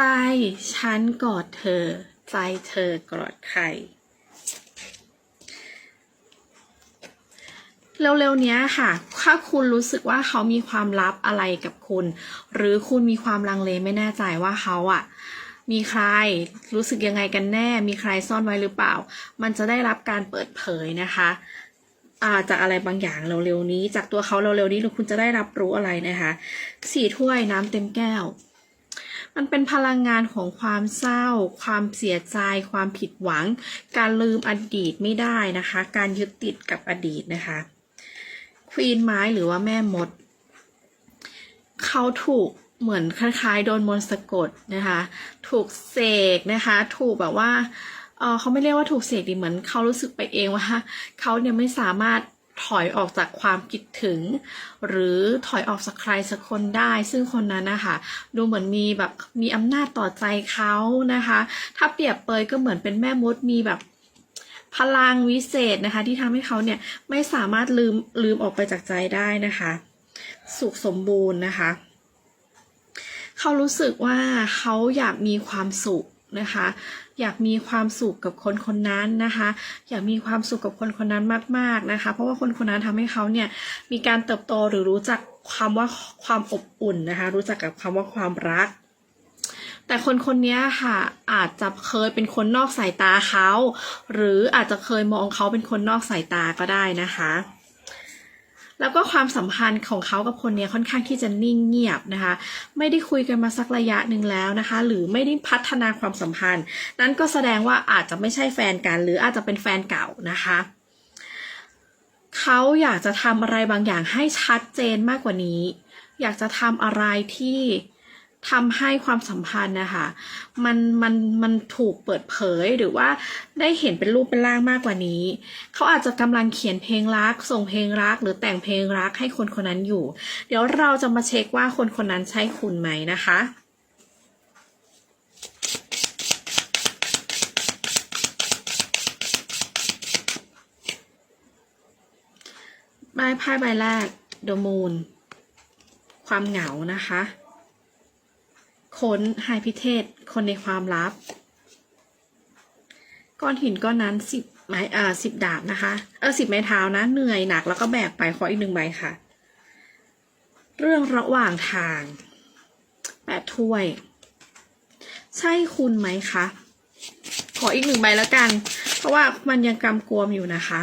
ใจฉันกอดเธอ ใจเธอกอดใคร เร็วๆนี้ค่ะ ถ้าคุณรู้สึกว่าเขามีความลับอะไรกับคุณ หรือคุณมีความลังเลไม่แน่ใจว่าเขาอะมีใครรู้สึกยังไงกันแน่ มีใครซ่อนไว้หรือเปล่า มันจะได้รับการเปิดเผยนะคะอาจากอะไรบางอย่างเร็วๆนี้ จากตัวเขาเร็วๆนี้หรือคุณจะได้รับรู้อะไรนะคะ สี่ถ้วยน้ำเต็มแก้ว มันเป็นพลังงานของความเศร้า ความเสียใจ ความผิดหวัง การลืมอดีตไม่ได้นะคะ การยึดติดกับอดีตนะคะควีนไม้หรือว่าแม่มด เขาถูกเหมือนคล้ายๆ โดนมนต์สะกดนะคะ ถูกเสกนะคะ ถูกแบบว่าเออเขาไม่เรียกว่าถูกเสกดีเหมือนเขารู้สึกไปเองว่าเขาเนี่ยไม่สามารถ ถอยออกจากความคิดถึง หรือถอยออกจากใครสักคนได้ ซึ่งคนนั้นนะคะดูเหมือนมีแบบมีอำนาจต่อใจเขานะคะ ถ้าเปรียบเปยก็เหมือนเป็นแม่มดมีแบบพลังวิเศษนะคะ ที่ทำให้เขาเนี่ยไม่สามารถลืมลืมออกไปจากใจได้นะคะ สุขสมบูรณ์นะคะ เขารู้สึกว่าเขาอยากมีความสุข นะคะ อยากมีความสุขกับคนคนนั้นนะคะ อยากมีความสุขกับคนคนนั้นมาก ๆนะคะ เพราะว่าคนคนนั้นทำให้เขาเนี่ยมีการเติบโตหรือรู้จักความว่าความอบอุ่นนะคะ รู้จักกับคำว่าความรักแต่คนคนนี้ค่ะอาจจะเคยเป็นคนนอกสายตาเขา หรืออาจจะเคยมองเขาเป็นคนนอกสายตาก็ได้นะคะ แล้วก็ความสัมพันธ์ของเขากับคนนี้ค่อนข้างที่จะนิ่งเงียบนะคะ ไม่ได้คุยกันมาสักระยะหนึ่งแล้วนะคะ หรือไม่ได้พัฒนาความสัมพันธ์ นั้นก็แสดงว่าอาจจะไม่ใช่แฟนกัน หรืออาจจะเป็นแฟนเก่านะคะเขาอยากจะทำอะไรบางอย่างให้ชัดเจนมากกว่านี้ อยากจะทำอะไรที่ ทำให้ความสัมพันธ์นะคะมันมันมันถูกเปิดเผยหรือว่าได้เห็นเป็นรูปเป็นร่างมากกว่านี้ เขาอาจจะกำลังเขียนเพลงรัก ส่งเพลงรัก หรือแต่งเพลงรักให้คนคนนั้นอยู่ เดี๋ยวเราจะมาเช็คว่าคนคนนั้นใช่คุณไหมนะคะใบไพ่ใบแรก The Moon ความเหงานะคะ ค้นไฮพิเทศคนในความลับ ก้อนหินก้อนนั้นสิบไม้อ่าสิบดาบนะคะ เออสิบไม้เท้านะ เหนื่อยหนักแล้วก็แบกไปขออีกหนึ่งใบค่ะ เรื่องระหว่างทางแปดถ้วย ใช่คุณไหมคะ ขออีกหนึ่งใบแล้วกัน เพราะว่ามันยังกำกวมอยู่นะคะ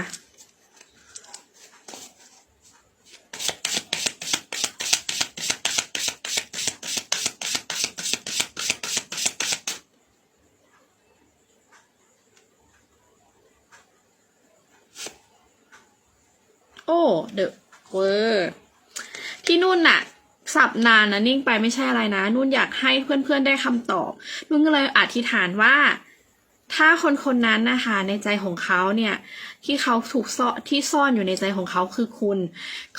โอ้เดอะเวอร์ที่นู่นน่ะ สับนานนะนิ่งไปไม่ใช่อะไรนะ นุ่นอยากให้เพื่อนๆได้คำตอบ นุ่นก็เลยอธิษฐานว่า ถ้าคนคนนั้นนะคะในใจของเขาเนี่ยที่เขาถูกซ่อนที่ซ่อนอยู่ในใจของเขาคือคุณ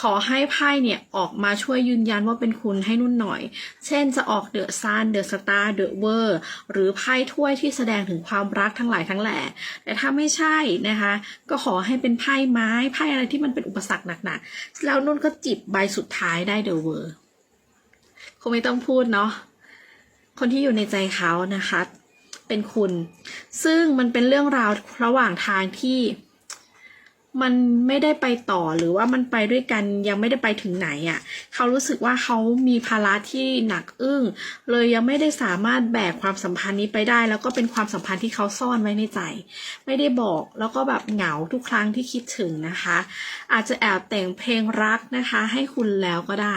ขอให้ไพ่เนี่ยออกมาช่วยยืนยันว่าเป็นคุณให้นุ่นหน่อย เช่นจะออกเดอะซันเดอะสตาร์เดอะเวอร์หรือไพ่ถ้วยที่แสดงถึงความรักทั้งหลายทั้งแหล่แต่ถ้าไม่ใช่นะคะ ก็ขอให้เป็นไพ่ไม้ไพ่อะไรที่มันเป็นอุปสรรคหนักๆแล้วนุ่นก็จิบใบสุดท้ายได้เดอะเวอร์คงไม่ต้องพูดเนาะคนที่อยู่ในใจเขานะคะ เป็นคุณ ซึ่งมันเป็นเรื่องราวระหว่างทางที่มันไม่ได้ไปต่อหรือว่ามันไปด้วยกันยังไม่ได้ไปถึงไหนอะ่ะ เขารู้สึกว่าเขามีภาระที่หนักอึ้ง เลยยังไม่ได้สามารถแบกความสัมพันธ์นี้ไปได้ แล้วก็เป็นความสัมพันธ์ที่เขาซ่อนไว้ในใจ ไม่ได้บอกแล้วก็แบบเหงาทุกครั้งที่คิดถึงนะคะ อาจจะแอบแต่งเพลงรักนะคะ ให้คุณแล้วก็ได้